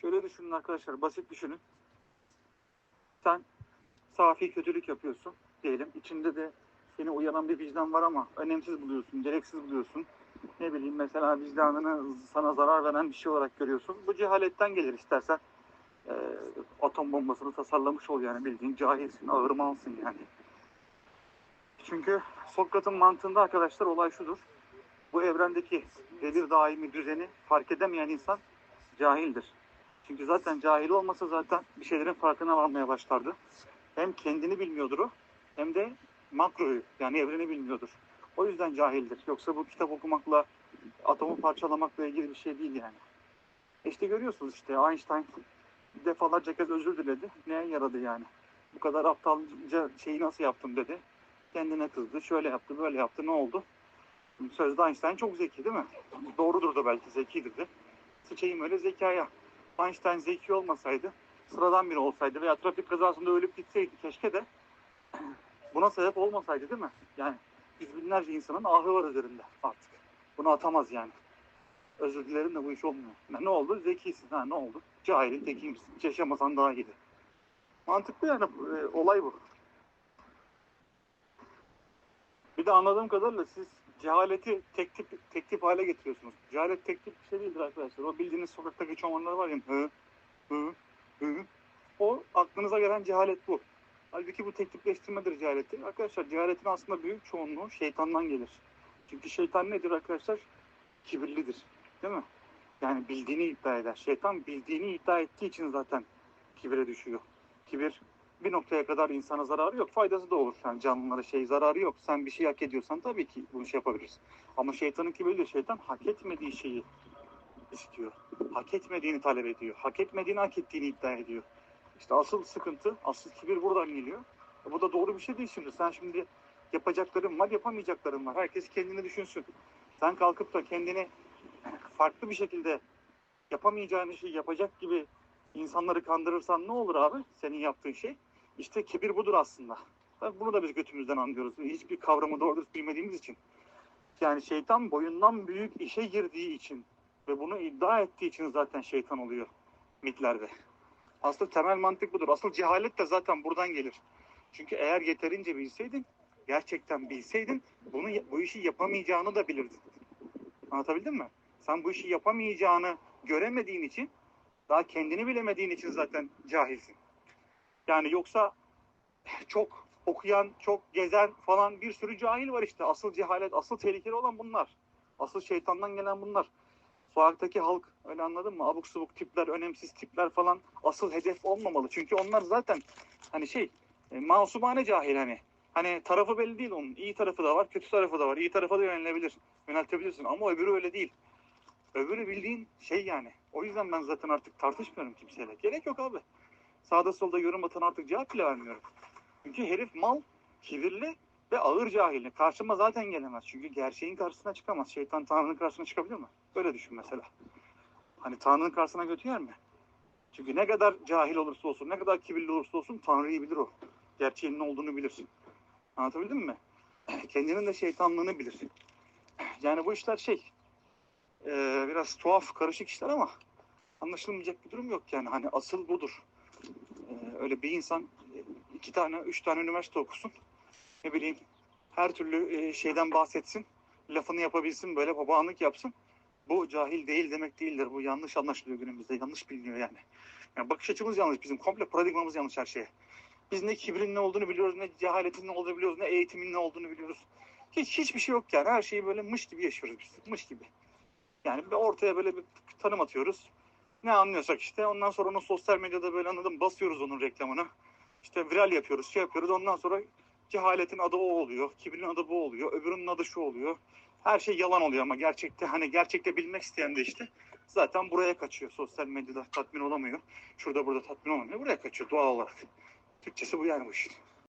Şöyle düşünün arkadaşlar, basit düşünün. Sen safi kötülük yapıyorsun diyelim. İçinde de seni uyanan bir vicdan var ama önemsiz buluyorsun, gereksiz buluyorsun. Ne bileyim mesela vicdanını sana zarar veren bir şey olarak görüyorsun. Bu cehaletten gelir istersen. Ee, atom bombasını tasarlamış ol yani bildiğin cahilsin, ağır malsın yani. Çünkü Sokrat'ın mantığında arkadaşlar olay şudur. Bu evrendeki devir daimi düzeni fark edemeyen insan cahildir. Çünkü zaten cahil olmasa zaten bir şeylerin farkına varmaya başlardı. Hem kendini bilmiyordur o hem de makroyu yani evreni bilmiyordur. O yüzden cahildir. Yoksa bu kitap okumakla atomu parçalamakla ilgili bir şey değil yani. İşte görüyorsunuz işte Einstein defalarca kez özür diledi. Neye yaradı yani? Bu kadar aptalca şeyi nasıl yaptım dedi. Kendine kızdı. Şöyle yaptı, böyle yaptı. Ne oldu? Sözde Einstein çok zeki değil mi? Doğrudur da belki zekidir de. Sıçayım öyle zekaya. Einstein zeki olmasaydı, sıradan biri olsaydı veya trafik kazasında ölüp gitseydi keşke de buna sebep olmasaydı değil mi? Yani yüz binlerce insanın ahı var üzerinde artık. Bunu atamaz yani. Özür dilerim de bu iş olmuyor. Ya ne oldu? Zekisin. Ha ne oldu? Cahilin tekiymişsin. Hiç yaşamasan daha iyiydi. Mantıklı yani e, olay bu. Bir de anladığım kadarıyla siz cehaleti tek tip, tek tip hale getiriyorsunuz. Cehalet tek tip bir şey değildir arkadaşlar. O bildiğiniz sokaktaki çobanlar var ya hı, hı, hı. O aklınıza gelen cehalet bu. Halbuki bu tek tipleştirmedir cehaleti. Arkadaşlar cehaletin aslında büyük çoğunluğu şeytandan gelir. Çünkü şeytan nedir arkadaşlar? Kibirlidir. Değil mi? Yani bildiğini iddia eder. Şeytan bildiğini iddia ettiği için zaten kibire düşüyor. Kibir bir noktaya kadar insana zararı yok. Faydası da olur. Yani canlılara şey zararı yok. Sen bir şey hak ediyorsan tabii ki bunu şey yapabilirsin. Ama şeytanın kibiri de şeytan hak etmediği şeyi istiyor. Hak etmediğini talep ediyor. Hak etmediğini hak ettiğini iddia ediyor. İşte asıl sıkıntı, asıl kibir buradan geliyor. E bu da doğru bir şey değil şimdi. Sen şimdi yapacakların var, yapamayacakların var. Herkes kendini düşünsün. Sen kalkıp da kendini farklı bir şekilde yapamayacağın şeyi yapacak gibi insanları kandırırsan ne olur abi? Senin yaptığın şey. İşte kibir budur aslında. Tabii bunu da biz götümüzden anlıyoruz. Hiçbir kavramı doğru bilmediğimiz için. Yani şeytan boyundan büyük işe girdiği için ve bunu iddia ettiği için zaten şeytan oluyor mitlerde. Aslında temel mantık budur. Asıl cehalet de zaten buradan gelir. Çünkü eğer yeterince bilseydin, gerçekten bilseydin bunu bu işi yapamayacağını da bilirdin. Anlatabildim mi? Sen bu işi yapamayacağını göremediğin için, daha kendini bilemediğin için zaten cahilsin. Yani yoksa çok okuyan, çok gezen falan bir sürü cahil var işte. Asıl cehalet, asıl tehlikeli olan bunlar. Asıl şeytandan gelen bunlar. Sokaktaki halk öyle anladın mı? Abuk subuk tipler, önemsiz tipler falan asıl hedef olmamalı. Çünkü onlar zaten hani şey e, masumane cahil hani. Hani tarafı belli değil onun. İyi tarafı da var, kötü tarafı da var. İyi tarafa da yönelebilir, yöneltebilirsin ama öbürü öyle değil. Öbürü bildiğin şey yani. O yüzden ben zaten artık tartışmıyorum kimseyle. Gerek yok abi. Sağda solda yorum atan artık cevap bile vermiyorum. Çünkü herif mal, kibirli ve ağır cahil. Karşıma zaten gelemez. Çünkü gerçeğin karşısına çıkamaz. Şeytan Tanrı'nın karşısına çıkabilir mi? Böyle düşün mesela. Hani Tanrı'nın karşısına götü yer mi? Çünkü ne kadar cahil olursa olsun, ne kadar kibirli olursa olsun Tanrı'yı bilir o. Gerçeğin ne olduğunu bilir. Anlatabildim mi? Kendinin de şeytanlığını bilir. Yani bu işler şey, biraz tuhaf, karışık işler ama anlaşılmayacak bir durum yok yani. Hani asıl budur. Öyle bir insan e, iki tane, üç tane üniversite okusun. Ne bileyim her türlü e, şeyden bahsetsin. Lafını yapabilsin, böyle babaanlık yapsın. Bu cahil değil demek değildir. Bu yanlış anlaşılıyor günümüzde. Yanlış biliniyor yani. yani bakış açımız yanlış. Bizim komple paradigmamız yanlış her şeye. Biz ne kibrin ne olduğunu biliyoruz, ne cehaletin ne olduğunu biliyoruz, ne eğitimin ne olduğunu biliyoruz. Hiç hiçbir şey yok yani. Her şeyi böyle mış gibi yaşıyoruz biz. Mış gibi. Yani bir ortaya böyle bir tanım atıyoruz. Ne anlıyorsak işte. Ondan sonra onu sosyal medyada böyle anladım basıyoruz onun reklamını. İşte viral yapıyoruz, şey yapıyoruz. Ondan sonra cehaletin adı o oluyor. Kibrin adı bu oluyor. Öbürünün adı şu oluyor. Her şey yalan oluyor ama gerçekte hani gerçekte bilmek isteyen de işte zaten buraya kaçıyor. Sosyal medyada tatmin olamıyor. Şurada burada tatmin olamıyor. Buraya kaçıyor doğal olarak. Türkçesi bu yani bu işin.